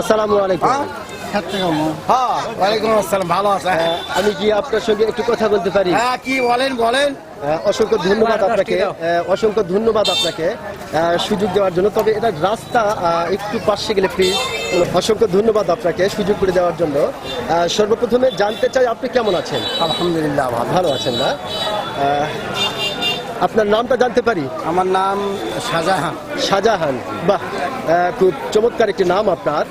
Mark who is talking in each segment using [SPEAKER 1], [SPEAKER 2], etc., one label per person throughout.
[SPEAKER 1] আসসালামু আলাইকুম।
[SPEAKER 2] হ্যাঁ
[SPEAKER 1] আমি কি আপনার সঙ্গে একটু কথা বলতে পারি?
[SPEAKER 2] হ্যাঁ কি বলেন বলেন।
[SPEAKER 1] অসংখ্য ধন্যবাদ আপনাকে। অসংখ্য ধন্যবাদ আপনাকে সুযোগ দেওয়ার জন্য। তবে এটা রাস্তা একটু পাশে গেলে প্লিজ অসংখ্য ধন্যবাদ আপনাকে সুযোগ করে দেওয়ার জন্য। সর্বপ্রথমে জানতে চাই আপনি কেমন আছেন?
[SPEAKER 2] আলহামদুলিল্লাহ ভালো।
[SPEAKER 1] আছেন না? আপনার নামটা জানতে পারি?
[SPEAKER 2] আমার নাম শাহজাহান।
[SPEAKER 1] শাহজাহান। বাহ খুব চমৎকার একটি নাম আপনার।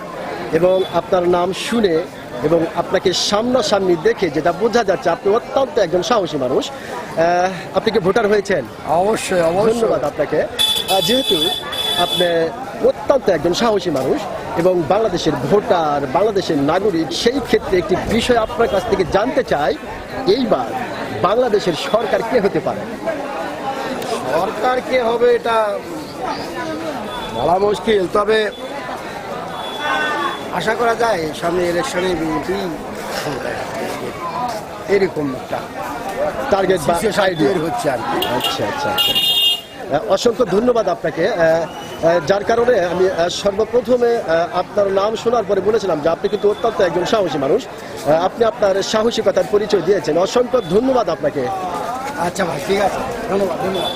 [SPEAKER 1] এবং আপনার নাম শুনে এবং আপনাকে সামনাসামনি দেখে যেটা বোঝা যাচ্ছে আপনি অত্যন্ত একজন সাহসী মানুষ। আপনি কি ভোটার হয়েছেন?
[SPEAKER 2] অবশ্যই
[SPEAKER 1] ধন্যবাদ আপনাকে। যেহেতু আপনি অত্যন্ত একজন সাহসী মানুষ এবং বাংলাদেশের ভোটার বাংলাদেশের নাগরিক সেই ক্ষেত্রে একটি বিষয় আপনার কাছ থেকে জানতে চাই। এইবার বাংলাদেশের সরকার কে হতে পারে?
[SPEAKER 2] সরকার কে হবে এটা বলা মুশকিল তবে আশা করা যায় সামনে ইলেকশনে বিএনপি এরকম একটা
[SPEAKER 1] টার্গেট
[SPEAKER 2] হচ্ছে আর কি।
[SPEAKER 1] আচ্ছা আচ্ছা আচ্ছা। অসংখ্য ধন্যবাদ আপনাকে। যার কারণে আমি সর্বপ্রথমে আপনার নাম শোনার পরে বলেছিলাম যে আপনি কিন্তু অত্যন্ত একজন সাহসী মানুষ। আপনি আপনার সাহসিকতার পরিচয় দিয়েছেন। অসংখ্য ধন্যবাদ আপনাকে।
[SPEAKER 2] আচ্ছা ভাই ঠিক আছে। ধন্যবাদ ধন্যবাদ।